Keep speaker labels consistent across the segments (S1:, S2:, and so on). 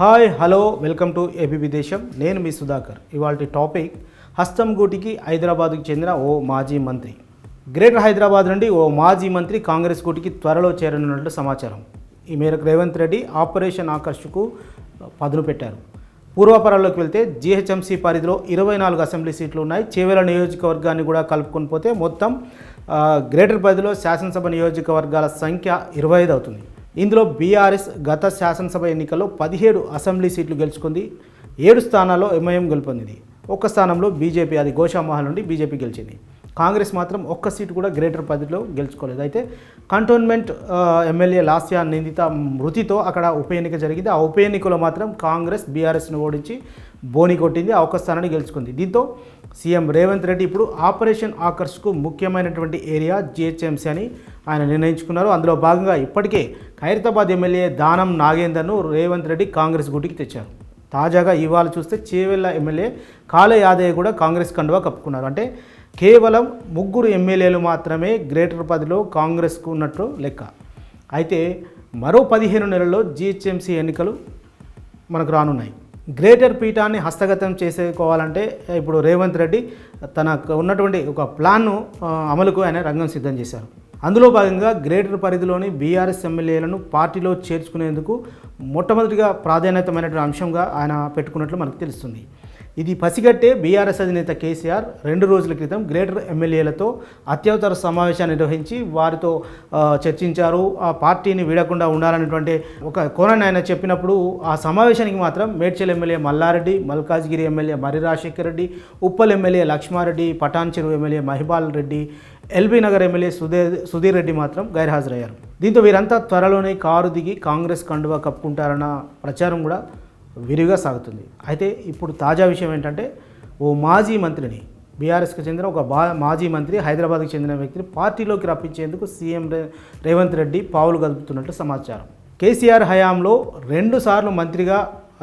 S1: Hi hello welcome to ABP Desam నేను మీ సుధాకర్. ఇవాళ topic హస్తంగూటికి హైదరాబాద్కు చెందిన ఓ మాజీ మంత్రి. గ్రేటర్ హైదరాబాద్ నుండి ఓ మాజీ మంత్రి కాంగ్రెస్ కూటికి త్వరలో చేరనున్నట్లు సమాచారం. ఈ మేరకు రేవంత్ రెడ్డి ఆపరేషన్ ఆకర్షకు పదును పెట్టారు. పూర్వపరాల్లోకి వెళ్తే జీహెచ్ఎంసీ పరిధిలో ఇరవై నాలుగు అసెంబ్లీ సీట్లు ఉన్నాయి. చేవేల నియోజకవర్గాన్ని కూడా కలుపుకొని పోతే మొత్తం గ్రేటర్ పరిధిలో శాసనసభ నియోజకవర్గాల సంఖ్య ఇరవై ఐదు అవుతుంది. ఇందులో బీఆర్ఎస్ గత శాసనసభ ఎన్నికల్లో పదిహేడు అసెంబ్లీ సీట్లు గెలుచుకుంది. ఏడు స్థానాల్లో ఎంఐఎం గెలుపొందింది. ఒక్క స్థానంలో బీజేపీ అది గోషామహల్ నుండి బీజేపీ గెలిచింది. కాంగ్రెస్ మాత్రం ఒక్క సీటు కూడా గ్రేటర్ పరిధిలో గెలుచుకోలేదు. అయితే కంటోన్మెంట్ ఎమ్మెల్యే లాస్యా నిందిత మృతితో అక్కడ ఉప ఎన్నిక జరిగింది. ఆ ఉప ఎన్నికలో మాత్రం కాంగ్రెస్ బీఆర్ఎస్ను ఓడించి బోని కొట్టింది. ఆ ఒక్క స్థానాన్ని గెలుచుకుంది. దీంతో సీఎం రేవంత్ రెడ్డి ఇప్పుడు ఆపరేషన్ ఆకర్ష్కు ముఖ్యమైనటువంటి ఏరియా జిహెచ్ఎంసీ అని ఆయన నిర్ణయించుకున్నారు. అందులో భాగంగా ఇప్పటికే ఖైరతాబాద్ ఎమ్మెల్యే దానం నాగేందర్ను రేవంత్ రెడ్డి కాంగ్రెస్ గుటికి తెచ్చారు. తాజాగా ఇవాళ చూస్తే చేవెళ్ళ ఎమ్మెల్యే కాళ యాదయ్య కూడా కాంగ్రెస్ కండువా కప్పుకున్నారు. అంటే కేవలం ముగ్గురు ఎమ్మెల్యేలు మాత్రమే గ్రేటర్ పదిలో కాంగ్రెస్కు ఉన్నట్టు లెక్క. అయితే మరో పదిహేను నెలల్లో జిహెచ్ఎంసీ ఎన్నికలు మనకు రానున్నాయి. గ్రేటర్ పీఠాన్ని హస్తగతం చేసుకోవాలంటే ఇప్పుడు రేవంత్ రెడ్డి తనకు ఉన్నటువంటి ఒక ప్లాన్ను అమలుకు ఆయన రంగం సిద్ధం చేశారు. అందులో భాగంగా గ్రేటర్ పరిధిలోని బీఆర్ఎస్ ఎమ్మెల్యేలను పార్టీలో చేర్చుకునేందుకు మొట్టమొదటిగా ప్రాధాన్యతమైనటువంటి అంశంగా ఆయన పెట్టుకున్నట్లు మనకు తెలుస్తుంది. ఇది పసిగట్టే బీఆర్ఎస్ అధినేత కేసీఆర్ రెండు రోజుల క్రితం గ్రేటర్ ఎమ్మెల్యేలతో అత్యవసర సమావేశాన్ని నిర్వహించి వారితో చర్చించారు. ఆ పార్టీని వీడకుండా ఉండాలనేటువంటి ఒక కోణాన్ని ఆయన చెప్పినప్పుడు ఆ సమావేశానికి మాత్రం Medchal MLA Mallareddy Malkajgiri MLA Marri Rajasekhar Reddy Uppal MLA Lakshmareddy Patancheru MLA Mahipal Reddy LB Nagar MLA Sudheer Sudheer Reddy మాత్రం గైర్హాజరయ్యారు. దీంతో వీరంతా త్వరలోనే కారు దిగి కాంగ్రెస్ కండువా కప్పుకుంటారన్న ప్రచారం కూడా విరివిగా సాగుతుంది. అయితే ఇప్పుడు తాజా విషయం ఏంటంటే ఓ మాజీ మంత్రిని బీఆర్ఎస్కి చెందిన ఒక బా మాజీ మంత్రి హైదరాబాద్కి చెందిన వ్యక్తిని పార్టీలోకి రప్పించేందుకు సీఎం రేవంత్ రెడ్డి పావులు కదుపుతున్నట్లు సమాచారం. కేసీఆర్ హయాంలో రెండుసార్లు మంత్రిగా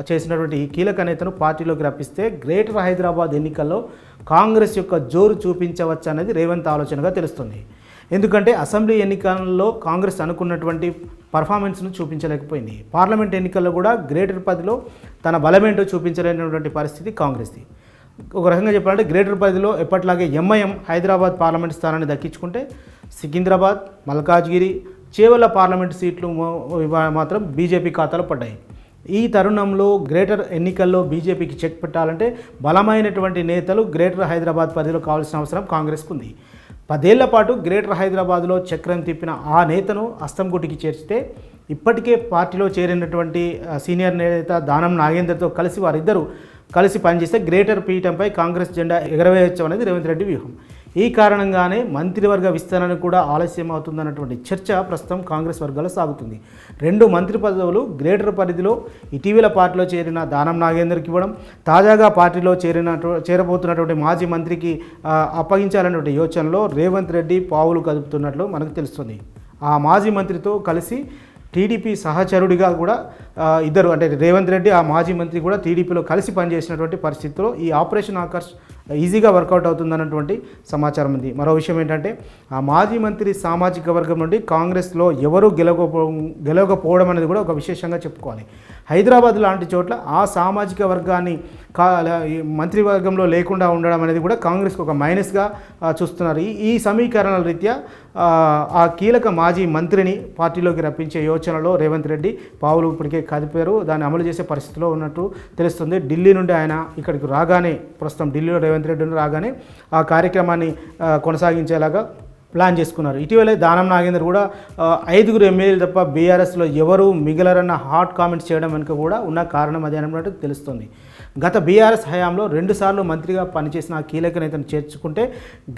S1: చేసినటువంటి ఈ కీలక నేతను పార్టీలోకి రప్పిస్తే గ్రేటర్ హైదరాబాద్ ఎన్నికల్లో కాంగ్రెస్ యొక్క జోరు చూపించవచ్చు అనేది రేవంత్ ఆలోచనగా తెలుస్తుంది. ఎందుకంటే అసెంబ్లీ ఎన్నికల్లో కాంగ్రెస్ అనుకున్నటువంటి పర్ఫార్మెన్స్ను చూపించలేకపోయింది. పార్లమెంట్ ఎన్నికల్లో కూడా గ్రేటర్ పదిలో తన బలమేంటో చూపించలేనటువంటి పరిస్థితి కాంగ్రెస్ది. ఒక రకంగా చెప్పాలంటే గ్రేటర్ పరిధిలో ఎప్పట్లాగే ఎంఐఎం హైదరాబాద్ పార్లమెంట్ స్థానాన్ని దక్కించుకుంటే సికింద్రాబాద్ మల్కాజ్గిరి చేవల పార్లమెంట్ సీట్లు మాత్రం బీజేపీ ఖాతాలో పడ్డాయి. ఈ తరుణంలో గ్రేటర్ ఎన్నికల్లో బీజేపీకి చెక్ పెట్టాలంటే బలమైనటువంటి నేతలు గ్రేటర్ హైదరాబాద్ పరిధిలో కావాల్సిన అవసరం కాంగ్రెస్కు ఉంది. పదేళ్ళ పాటు గ్రేటర్ హైదరాబాద్లో చక్రం తిప్పిన ఆ నేతను అస్తంగుటికి చేర్చితే ఇప్పటికే పార్టీలో చేరినటువంటి సీనియర్ నేత దానం నాగేందర్తో కలిసి వారిద్దరూ కలిసి పనిచేస్తే గ్రేటర్ పీఠంపై కాంగ్రెస్ జెండా ఎగరవేయచ్చు అనేది రేవంత్ రెడ్డి వ్యూహం. ఈ కారణంగానే మంత్రివర్గ విస్తరణ కూడా ఆలస్యం అవుతుందన్నటువంటి చర్చ ప్రస్తుతం కాంగ్రెస్ వర్గాల్లో సాగుతుంది. రెండు మంత్రి పదవులు గ్రేటర్ పరిధిలో ఇటీవల పార్టీలో చేరిన దానం నాగేందర్కి ఇవ్వడం తాజాగా పార్టీలో చేరిన చేరబోతున్నటువంటి మాజీ మంత్రికి అప్పగించాలన్నటువంటి యోచనలో రేవంత్ రెడ్డి పావులు కదుపుతున్నట్లు మనకు తెలుస్తుంది. ఆ మాజీ మంత్రితో కలిసి టీడీపీ సహచరుడిగా కూడా ఇద్దరు అంటే రేవంత్ రెడ్డి ఆ మాజీ మంత్రి కూడా టీడీపీలో కలిసి పనిచేసినటువంటి పరిస్థితిలో ఈ ఆపరేషన్ ఆకర్ష్ ఈజీగా వర్కౌట్ అవుతుందన్నటువంటి సమాచారం ఉంది. మరో విషయం ఏంటంటే ఆ మాజీ మంత్రి సామాజిక వర్గం నుండి కాంగ్రెస్లో ఎవరు గెలవకపో గెలవకపోవడం అనేది కూడా ఒక విశేషంగా చెప్పుకోవాలి. హైదరాబాద్ లాంటి చోట్ల ఆ సామాజిక వర్గాన్ని కా మంత్రివర్గంలో లేకుండా ఉండడం అనేది కూడా కాంగ్రెస్కి ఒక మైనస్గా చూస్తున్నారు. ఈ ఈ సమీకరణల రీత్యా ఆ, కీలక మాజీ మంత్రిని పార్టీలోకి రప్పించే యోచనలో రేవంత్ రెడ్డి పావులు ఇప్పటికే కదిపారు. దాన్ని అమలు చేసే పరిస్థితిలో ఉన్నట్టు తెలుస్తుంది. ఢిల్లీ నుండి ఆయన ఇక్కడికి రాగానే ప్రస్తుతం ఢిల్లీలో రేవంత్ రెడ్డి రాగానే ఆ కార్యక్రమాన్ని కొనసాగించేలాగా ప్లాన్ చేసుకున్నారు. ఇటీవలే దానం నాగేందర్ కూడా ఐదుగురు ఎమ్మెల్యేలు తప్ప బీఆర్ఎస్లో ఎవరు మిగలరన్న హాట్ కామెంట్స్ చేయడం వెనుక కూడా ఉన్న కారణం అది అన్నట్టు తెలుస్తుంది. గత బీఆర్ఎస్ హయాంలో రెండుసార్లు మంత్రిగా పనిచేసిన కీలక నేతను చేర్చుకుంటే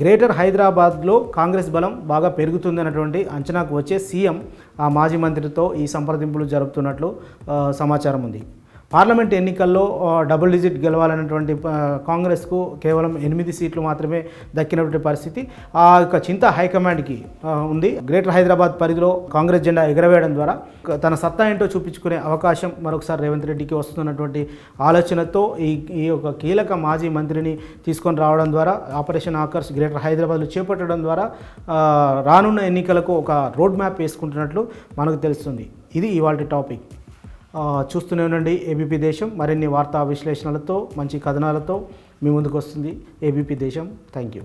S1: గ్రేటర్ హైదరాబాద్లో కాంగ్రెస్ బలం బాగా పెరుగుతుందన్నటువంటి అంచనాకు వచ్చే సీఎం ఆ మాజీ మంత్రితో ఈ సంప్రదింపులు జరుపుతున్నట్లు సమాచారం ఉంది. పార్లమెంట్ ఎన్నికల్లో డబుల్ డిజిట్ గెలవాలన్నటువంటి కాంగ్రెస్కు కేవలం ఎనిమిది సీట్లు మాత్రమే దక్కినటువంటి పరిస్థితి. ఆ యొక్క చింత హైకమాండ్కి ఉంది. గ్రేటర్ హైదరాబాద్ పరిధిలో కాంగ్రెస్ జెండా ఎగరవేయడం ద్వారా తన సత్తా ఏంటో చూపించుకునే అవకాశం మరొకసారి రేవంత్ రెడ్డికి వస్తున్నటువంటి ఆలోచనతో ఈ ఈ యొక్క కీలక మాజీ మంత్రిని తీసుకొని రావడం ద్వారా ఆపరేషన్ ఆకర్స్ గ్రేటర్ హైదరాబాద్లో చేపట్టడం ద్వారా రానున్న ఎన్నికలకు ఒక రోడ్ మ్యాప్ వేసుకుంటున్నట్లు మనకు తెలుస్తుంది. ఇది ఇవాళ టాపిక్. చూస్తూనే ఉండండి. ఏబీపీ దేశం మరిన్ని వార్తా విశ్లేషణలతో మంచి కథనాలతో మీ ముందుకు వస్తుంది. ఏబీపీ దేశం. Thank you.